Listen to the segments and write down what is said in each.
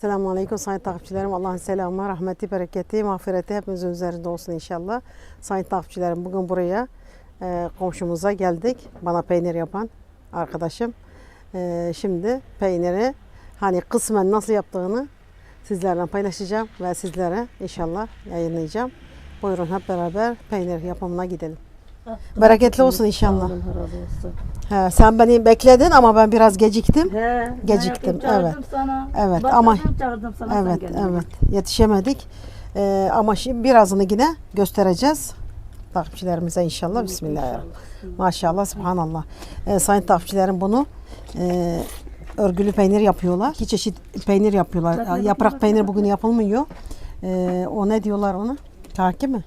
Selamun Aleyküm sayın takipçilerim. Allah'ın selamı, rahmeti, bereketi, mağfireti hepimizin üzerinde olsun inşallah. Sayın takipçilerim bugün buraya e, komşumuza geldik. Bana peynir yapan arkadaşım. E, şimdi peyniri hani kısmen nasıl yaptığını sizlerle paylaşacağım ve sizlere inşallah yayınlayacağım. Buyurun hep beraber peynir yapımına gidelim. Bereketli olsun inşallah. Olun, razı olsun. He, sen beni bekledin ama ben biraz geciktim. He, Geciktim, ben evet. Sana. Evet, Bak, ama- çağırdım sana, Evet, evet. Yetişemedik. Ee, ama şimdi birazını yine göstereceğiz. Takipçilerimize inşallah. Bismillahirrahmanirrahim. Maşallah, subhanallah. Ee, sayın takipçilerim bunu e, örgülü peynir yapıyorlar. İki çeşit peynir yapıyorlar. Bak, Yaprak bak, peynir bugün yapılmıyor. Ee, o ne diyorlar ona? Kake mi?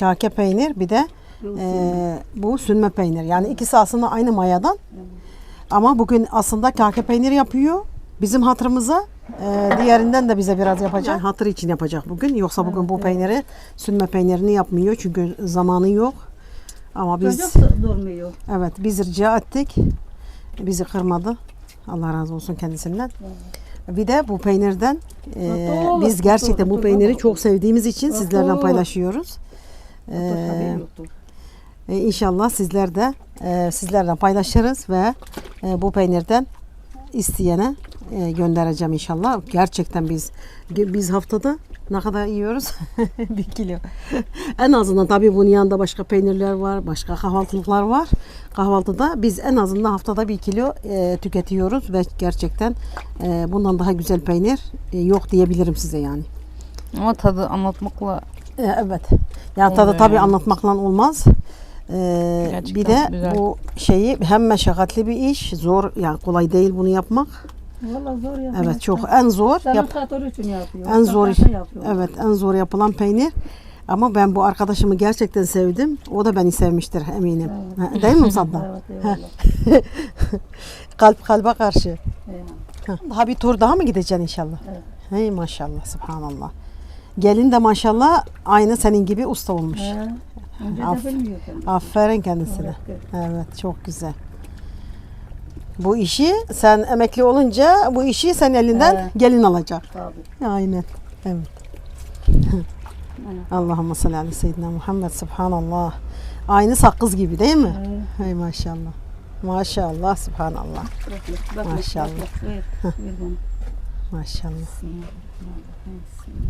Kake peynir bir de e, bu sünme peynir. Yani ikisi aslında aynı mayadan. Ama bugün aslında kake peynir yapıyor. Bizim hatırımıza e, diğerinden de bize biraz yapacak. Hatır için yapacak bugün. Yoksa bugün bu peyniri sünme peynirini yapmıyor. Çünkü zamanı yok. Ama biz Çocuk durmuyor. evet biz rica ettik. Bizi kırmadı. Allah razı olsun kendisinden. Bir de bu peynirden e, biz gerçekten bu peyniri çok sevdiğimiz için sizlerle paylaşıyoruz. Ee, e, inşallah sizler de e, sizlerle paylaşırız ve e, bu peynirden isteyene e, göndereceğim inşallah. Gerçekten biz biz haftada ne kadar yiyoruz? bir kilo. en azından tabii bunun yanında başka peynirler var, başka kahvaltılıklar var. Kahvaltıda biz en azından haftada bir kilo e, tüketiyoruz ve gerçekten e, bundan daha güzel peynir e, yok diyebilirim size yani. Ama tadı anlatmakla E, Evet. Yani tadı tabii anlatmakla olmaz. Ee, Gerçekten bir de güzel. bu şeyi hem meşakkatli bir iş, zor yani kolay değil bunu yapmak. Valla zor ya. Evet çok en zor yap için yapıyor. en zor Sakatı yapıyor. evet en zor yapılan peynir. Ama ben bu arkadaşımı gerçekten sevdim. O da beni sevmiştir eminim. Ha, Değil mi Saddam? Evet. Kalp kalbe karşı. eyvallah. Ha, Daha bir tur daha mı gideceksin inşallah? Evet. Hey maşallah subhanallah. Gelin de maşallah aynı senin gibi usta olmuş. He. Önce Af- de bilmiyor kendisi. Aferin kendisine. Evet, Evet çok güzel. Bu işi sen emekli olunca bu işi sen elinden Evet. gelin alacak. Tabii. Aynen. Evet. Allahümme salli ala seyyidina Muhammed subhanallah. Aynı sakız gibi değil mi? Evet. Hey maşallah. Maşallah subhanallah. Bak, bak, bak, Maşallah. bak, bak. Ver, ver bana. Maşallah. Bismillahirrahmanirrahim.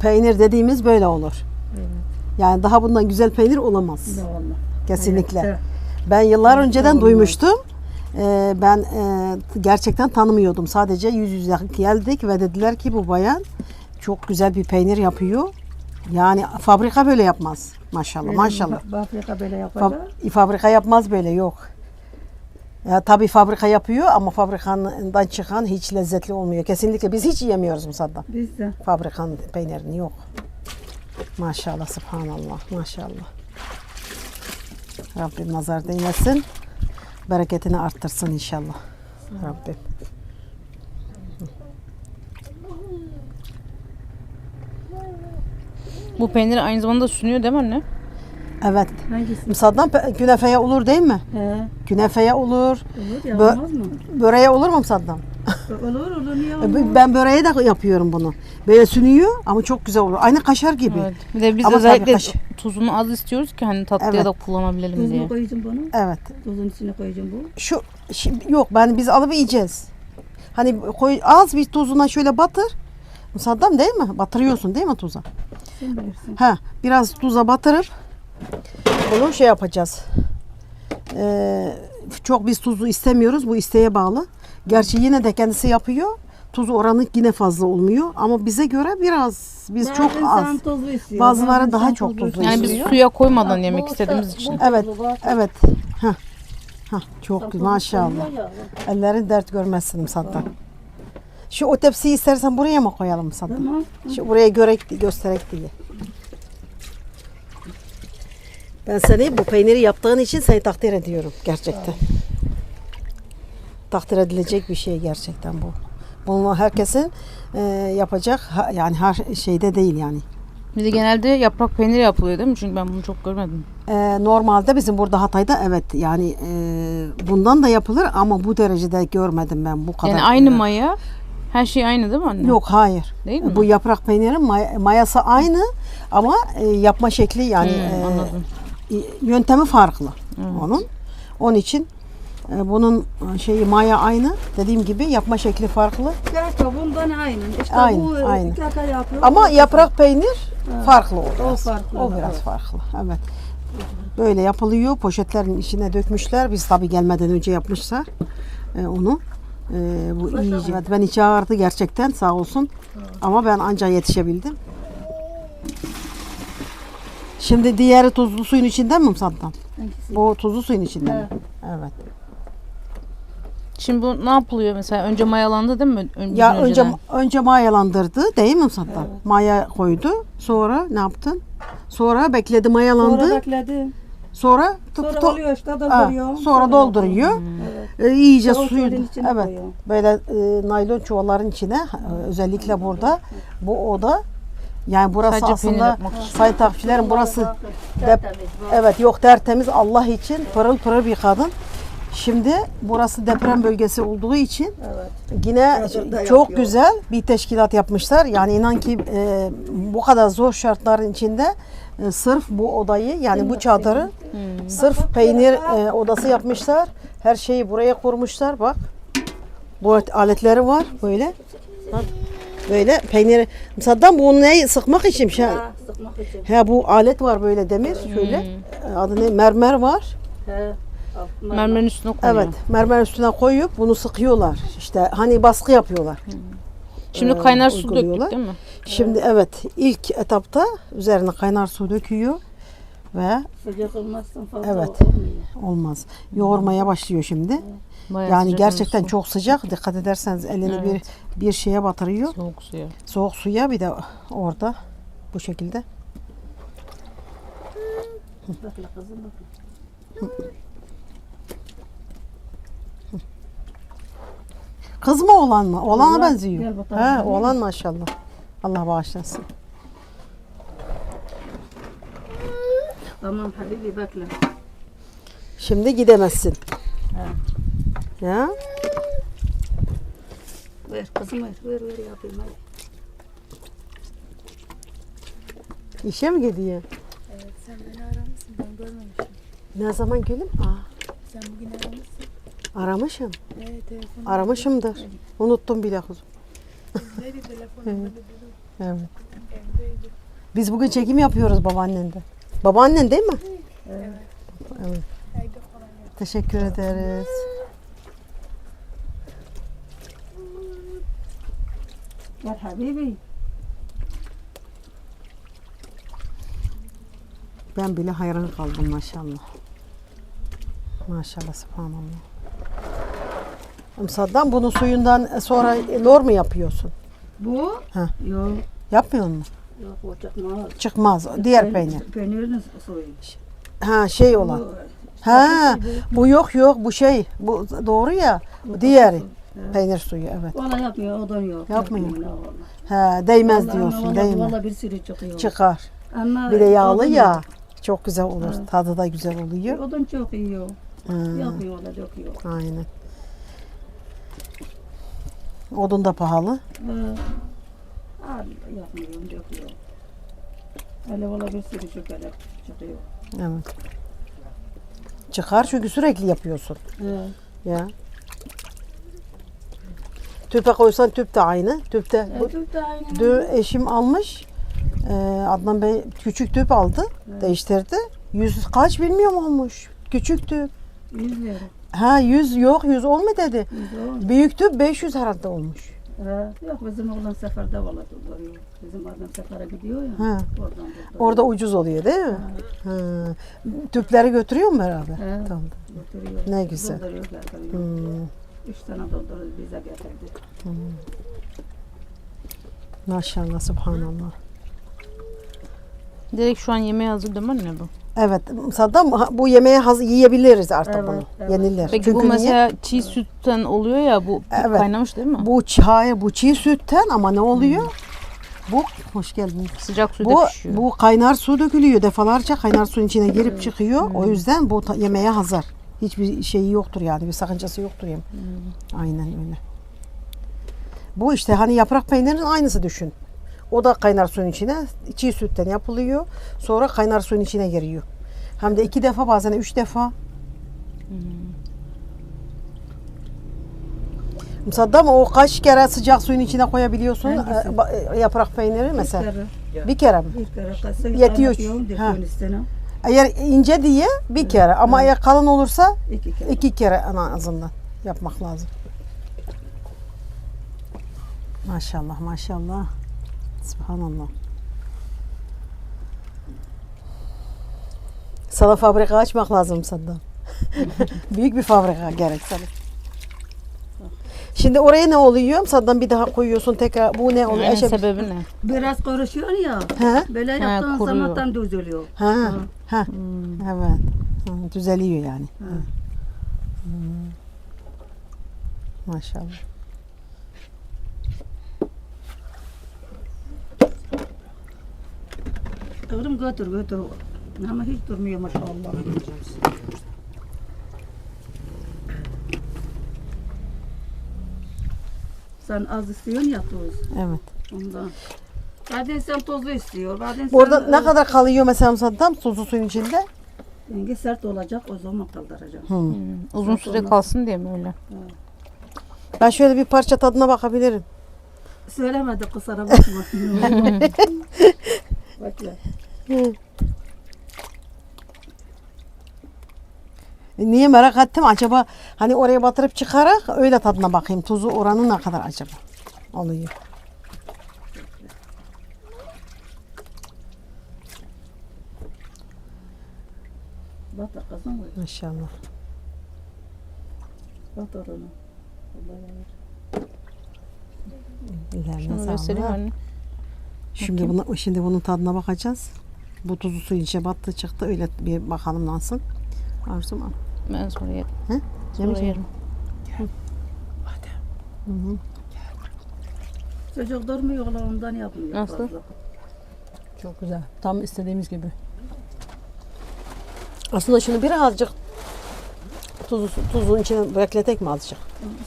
Peynir dediğimiz böyle olur. Evet. Yani daha bundan güzel peynir olamaz. Ne. Kesinlikle. Evet. Ben yıllar önceden Olmaz. duymuştum. Ee, ben e, gerçekten tanımıyordum. Sadece yüz yüze geldik ve dediler ki bu bayan çok güzel bir peynir yapıyor. Yani fabrika böyle yapmaz. Maşallah, maşallah. Bu Afrika böyle yapacak. fabrika yapmaz böyle yok. Ya tabii fabrika yapıyor ama fabrikandan çıkan hiç lezzetli olmuyor. Kesinlikle biz hiç yemiyoruz Musadda. Biz de. Fabrikanın peynirini yok. Maşallah, subhanallah, maşallah. Rabbim nazar değmesin. Bereketini arttırsın inşallah. Rabbim. bu peyniri aynı zamanda sunuyor değil mi anne? Evet. Hangisi? Musaddan pe- künefeye olur değil mi? He. Künefeye olur. Olur ya Bö- olmaz mı? Böreğe olur mu Musaddan? Olur olur niye E, olmaz? Ben böreğe de yapıyorum bunu. Böyle sünüyor ama çok güzel olur. Aynı kaşar gibi. Evet. Bir de biz Ama özellikle kaş- tuzunu az istiyoruz ki hani tatlıya Evet. da kullanabilelim Tuzunu diye. koyacağım bunu. Evet. Tuzun içine koyacağım bu. Şu şimdi yok ben biz alıp yiyeceğiz. Hani koy az bir tuzuna şöyle batır. Musaddam değil mi? Batırıyorsun değil mi tuza? Sen bilirsin. Ha, biraz tuza batırıp bunu şey yapacağız. Ee, çok biz tuzlu istemiyoruz. Bu isteğe bağlı. Gerçi yine de kendisi yapıyor. Tuz oranı yine fazla olmuyor ama bize göre biraz biz Bazı çok az. istiyor. Bazıları bazı daha çok tuzlu Yani biz istiyor. suya koymadan Bak, yemek istediğimiz da- için. Evet. Evet. Ha. Ha, çok tuzlu maşallah. Ellerin dert görmezsin Sadda. Şu o tepsiyi istersen buraya mı koyalım Sadda? Tamam. Şu buraya görek gösterek diye. Ben seni bu peyniri yaptığın için seni takdir ediyorum gerçekten. Takdir edilecek bir şey gerçekten bu. Bunu herkesin e, yapacak ha- yani her şeyde değil yani. Bir de genelde yaprak peyniri yapılıyor değil mi? Çünkü ben bunu çok görmedim. Ee, normalde bizim burada Hatay'da evet yani e, bundan da yapılır ama bu derecede görmedim ben bu kadar. Yani aynı e, maya. Her şey aynı değil mi anne? Yok hayır. Değil mi? Bu yaprak peynirin may- mayası aynı ama e, yapma şekli yani Hmm, e, anladım. E, yöntemi farklı onun. Onun için e, bunun şeyi maya aynı. Dediğim gibi yapma şekli farklı. Gerçi bundan aynı. İşte Aynı, bu e, aynı. dakika yapıyor. Ama yaprak peynir farklı o O biraz. farklı, O biraz evet. farklı. Evet. Böyle yapılıyor. Poşetlerin içine dökmüşler. Biz tabii gelmeden önce yapmışlar e, onu. E, bu iyice. Evet, ben içi ağırdı gerçekten sağ olsun. Ama ben anca yetişebildim. Şimdi diğeri tuzlu suyun içinde mi Saddam? Hangisi? Bu tuzlu suyun içinde mi? Evet. Evet. Şimdi bu ne yapılıyor mesela? Önce mayalandı değil mi? Ön, Ya önce önceden. önce mayalandırdı değil mi Saddam? Maya koydu. Sonra ne yaptın? Sonra bekledi mayalandı. Sonra bekledim. Sonra tıp Sonra to- oluyor işte Ha, dolduruyor. sonra dolduruyor. Evet. E, iyice suyu suyun içine evet koyuyor. böyle e, naylon çuvalların içine e, özellikle burada bu oda yani burası Sadece peynir aslında yapmak için. sayın takipçilerim burası dep- evet yok tertemiz Allah için pırıl pırıl bir kadın. Şimdi burası deprem bölgesi olduğu için Evet. yine Yazında çok yapıyor. güzel bir teşkilat yapmışlar. Yani inan ki e, bu kadar zor şartların içinde e, sırf bu odayı yani bu çadırı sırf peynir e, odası yapmışlar. Her şeyi buraya kurmuşlar bak. Bu aletleri var böyle. Bak. Böyle peynir. Saddam bu neyi sıkmak için şey. Ha, sıkmak için. He bu alet var böyle demir şöyle. E, Adı ne? Mermer var. He. Mermerin üstüne koyuyor. Evet, mermer üstüne koyup bunu sıkıyorlar. İşte hani baskı yapıyorlar. Şimdi e, kaynar su döktük değil mi? Şimdi evet ilk etapta üzerine kaynar su döküyor ve Sıcak olmazsa fazla Evet. olmuyor. olmaz. Yoğurmaya başlıyor şimdi. Bayağı Yani gerçekten su. çok sıcak. Dikkat ederseniz elini Evet. bir bir şeye batırıyor. soğuk suya. Soğuk suya bir de orada bu şekilde. Kızım. Kız mı oğlan mı? Oğlana Oğlan. benziyor. He, oğlan maşallah. Allah bağışlasın. Tamam Habibi bekle. Şimdi gidemezsin. Ya. Ver kızım ver. Ver ver yapayım hadi. İşe mi gidiyor? Evet sen beni aramışsın ben görmemişim. Ne zaman gülüm? Aa, Sen bugün aramışsın. aramışım. Evet telefon. Aramışımdır. Unuttum bile kuzum. Neydi telefonumda. Evet. Evdeydi. Biz bugün çekim yapıyoruz babaannende. Babaannen değil mi? Evet. Teşekkür ederiz. Gel Habibi. Ben bile hayran kaldım maşallah. Maşallah subhanallah. Saddam bunu suyundan sonra lor mu yapıyorsun? Bu? Ha. Yok. Yapmıyor mu? Yok o çıkmaz. Çıkmaz. Diğer peynir. Peynirin suyu. Ha şey olan. Bu- Ha bu yok yok bu şey. Bu doğru ya. Bu diğeri. Peynir suyu evet. Valla yapmıyor, o da yok. Yapmıyor. Yapmıyor. Ha değmez Vallahi diyorsun vallahi- değil mi? Vallahi bir sürü çıkıyor. Çıkar. Ama Bir de yağlı ya. yok. Çok güzel olur. Evet. Tadı da güzel oluyor. Odun çok iyi. Ha, Yapıyor da döküyor. aynen. Odun da pahalı. Ee, al, yapmıyor, döküyor. Öyle valla bir sürü çökelek çıkıyor. Evet. Çıkar çünkü sürekli yapıyorsun. Ee, Ya. Tüpe koysan tüp de aynı. Tüpte bu, e, tüp de aynı. dün eşim almış. Ee, Adnan Bey küçük tüp aldı. Değiştirdi. Yüz kaç bilmiyorum olmuş. Küçük tüp. Yüz lira. Ha yüz yok yüz olma dedi. Yüz on. Büyük tüp 500 herhalde olmuş. Ee, yok bizim oğlan seferde valla duruyor. Bizim adam sefere gidiyor ya. Ha. Oradan dolduruyor. Orada ucuz oluyor değil mi? Ha. Tüpleri götürüyor mu beraber? He. Tamam. Götürüyor. Ne güzel. Dolduruyor, getiriyor. Hmm, Üç tane dolduruyor bize getirdi. maşallah subhanallah. Direkt şu an yemeğe hazır değil mi anne bu? Evet Saddam ha- bu yemeği haz- yiyebiliriz artık Evet, bunu. evet. Yenilir. Peki Çünkü bu niye? mesela çiğ sütten oluyor ya bu Evet. kaynamış değil mi? Bu hayır bu çiğ sütten ama ne oluyor? Bu hoş geldin. Sıcak suda Bu pişiyor. bu kaynar su dökülüyor defalarca kaynar suyun içine girip çıkıyor. O yüzden bu ta- yemeğe hazır. Hiçbir şeyi yoktur yani bir sakıncası yoktur yem. Aynen öyle. Bu işte hani yaprak peynirin aynısı düşün. O da kaynar suyun içine çiğ sütten yapılıyor. Sonra kaynar suyun içine giriyor. Hem de iki defa bazen üç defa. Saddam o kaç kere sıcak suyun içine koyabiliyorsun Hangisi? e, ba- e, yaprak peyniri mesela? Bir kere, Bir kere mi? bir kere kasa Yetiyor. Ha. Eğer ince diye bir kere ama eğer kalın olursa İki kere. iki kere en azından yapmak lazım. Maşallah maşallah. Subhanallah. Sana fabrika açmak lazım Saddam. Büyük bir fabrika gerek sana. Şimdi oraya ne oluyor? Saddam bir daha koyuyorsun tekrar. Bu ne oluyor? Yani Eşe- sebebi ne? Biraz karışıyorsun ya. He? Böyle yaptığın kuruyor. zaman tam düzeliyor. Ha, ha. Evet. Ha, düzeliyor yani. Ha. Hmm. Maşallah. Kıvrım götür götür. Ama hiç durmuyor maşallah. Sen az istiyorsun ya tuz. Evet. Ondan. Bazen sen tuzlu istiyor. Bazen Burada sen, ne e, kadar kalıyor mesela Saddam tuzlu suyun içinde? Rengi sert olacak o zaman kaldıracağım. Hı. Hmm, Uzun süre olmaz. kalsın diye mi öyle? Ben şöyle bir parça tadına bakabilirim. Söylemedi kusura bakma. Bekle. E, Niye merak ettim acaba hani oraya batırıp çıkarak öyle tadına bakayım. Tuzu oranı ne kadar acaba oluyor. Şunu göstereyim sağlık. anne. Şimdi bunu şimdi bunun tadına bakacağız. Bu tuzu suyun içine battı çıktı öyle bir bakalım nasıl. Arzum al. Ben sonra yerim. He? Sonra yerim. Çocuk durmuyorlar ondan yapmıyor. Nasıl? fazla. Çok güzel. Tam istediğimiz gibi. Aslında şunu birazcık tuzu, tuzun içine bekletek mi azıcık?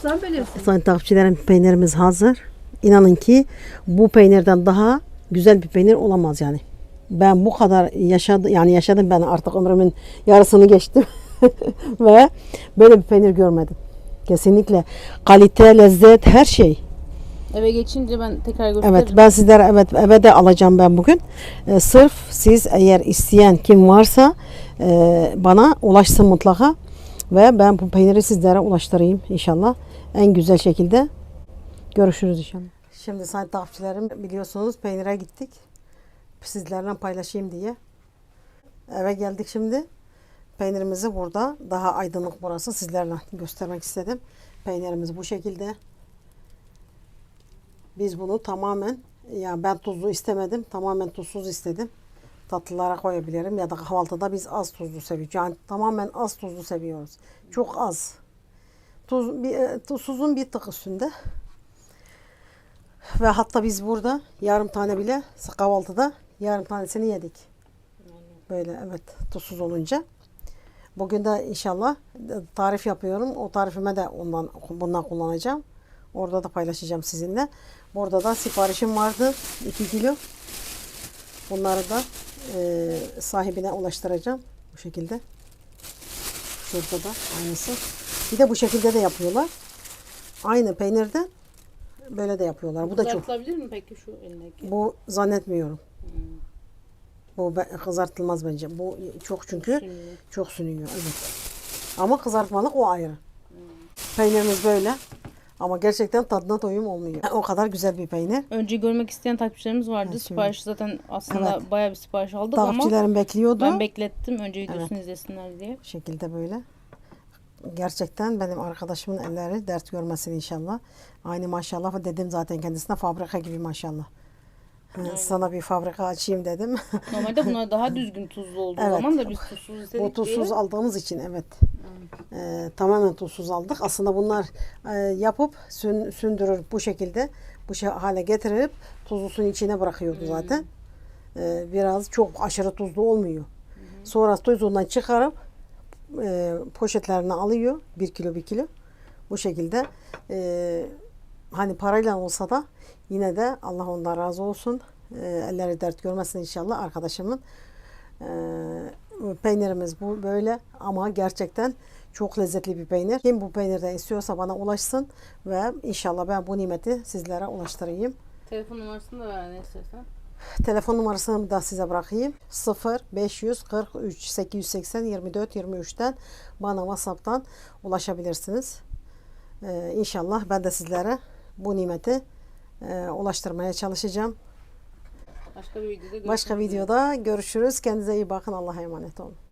Sen bilirsin. Sayın takipçilerim peynirimiz hazır. İnanın ki bu peynirden daha güzel bir peynir olamaz yani. Ben bu kadar yaşadım yani yaşadım ben artık ömrümün yarısını geçtim ve böyle bir peynir görmedim. Kesinlikle kalite, lezzet, her şey. Eve geçince ben tekrar gösteririm. Evet ben sizlere evet eve de alacağım ben bugün. Ee, sırf siz eğer isteyen kim varsa e, bana ulaşsın mutlaka ve ben bu peyniri sizlere ulaştırayım inşallah. En güzel şekilde görüşürüz inşallah. Şimdi sayın takipçilerim biliyorsunuz peynire gittik. Sizlerle paylaşayım diye. Eve geldik şimdi. Peynirimizi burada daha aydınlık burası sizlerle göstermek istedim. Peynirimiz bu şekilde. Biz bunu tamamen ya ben tuzlu istemedim. Tamamen tuzsuz istedim. Tatlılara koyabilirim ya da kahvaltıda biz az tuzlu seviyoruz. Yani tamamen az tuzlu seviyoruz. Çok az. Tuz, bir, e, tuzsuzun bir tık üstünde. Ve hatta biz burada yarım tane bile kahvaltıda yarım tanesini yedik. Böyle evet tuzsuz olunca. Bugün de inşallah tarif yapıyorum. O tarifime de ondan bundan kullanacağım. Orada da paylaşacağım sizinle. Burada da siparişim vardı. 2 kilo. Bunları da e, sahibine ulaştıracağım. Bu şekilde. Şurada da aynısı. Bir de bu şekilde de yapıyorlar. Aynı peynirden böyle de yapıyorlar. Bu da çok. Mi peki şu elindeki? Bu zannetmiyorum. Bu kızartılmaz bence. Bu çok çünkü Sünüyor. çok sünüyor. Evet. Ama kızartmalık o ayrı. Peynirimiz böyle. Ama gerçekten tadına doyum olmuyor. O kadar güzel bir peynir. Önce görmek isteyen takipçilerimiz vardı. Evet, Sipariş zaten aslında Evet. bayağı bir sipariş aldık ama Takipçilerim bekliyordu. ben beklettim önce videosunu izlesinler diye. Bu şekilde böyle. Gerçekten benim arkadaşımın elleri dert görmesin inşallah. Aynı maşallah dedim zaten kendisine fabrika gibi maşallah. Ee, Sana bir fabrika açayım dedim. Normalde bunlar daha düzgün tuzlu olduğu Evet. zaman da biz tuzsuz istedik Bu tuzsuz aldığımız için evet. Ee, tamamen tuzsuz aldık. Aslında bunlar e, yapıp sün, sündürür bu şekilde. bu şey hale getirip tuzlu suyun içine bırakıyordu zaten. Ee, biraz çok aşırı tuzlu olmuyor. Sonra tuzundan çıkarıp e, poşetlerine alıyor. Bir kilo bir kilo. Bu şekilde e, hani parayla olsa da yine de Allah ondan razı olsun. E, elleri dert görmesin inşallah arkadaşımın. E, peynirimiz bu böyle ama gerçekten çok lezzetli bir peynir. Kim bu peynirden istiyorsa bana ulaşsın ve inşallah ben bu nimeti sizlere ulaştırayım. Telefon numarasını da ver ne istersen. Telefon numarasını da size bırakayım. 0 543 880 24 23'ten bana WhatsApp'tan ulaşabilirsiniz. Ee, inşallah ben de sizlere bu nimeti e, ulaştırmaya çalışacağım. Başka bir videoda görüşmek Başka videoda görüşürüz. Kendinize iyi bakın. Allah'a emanet olun.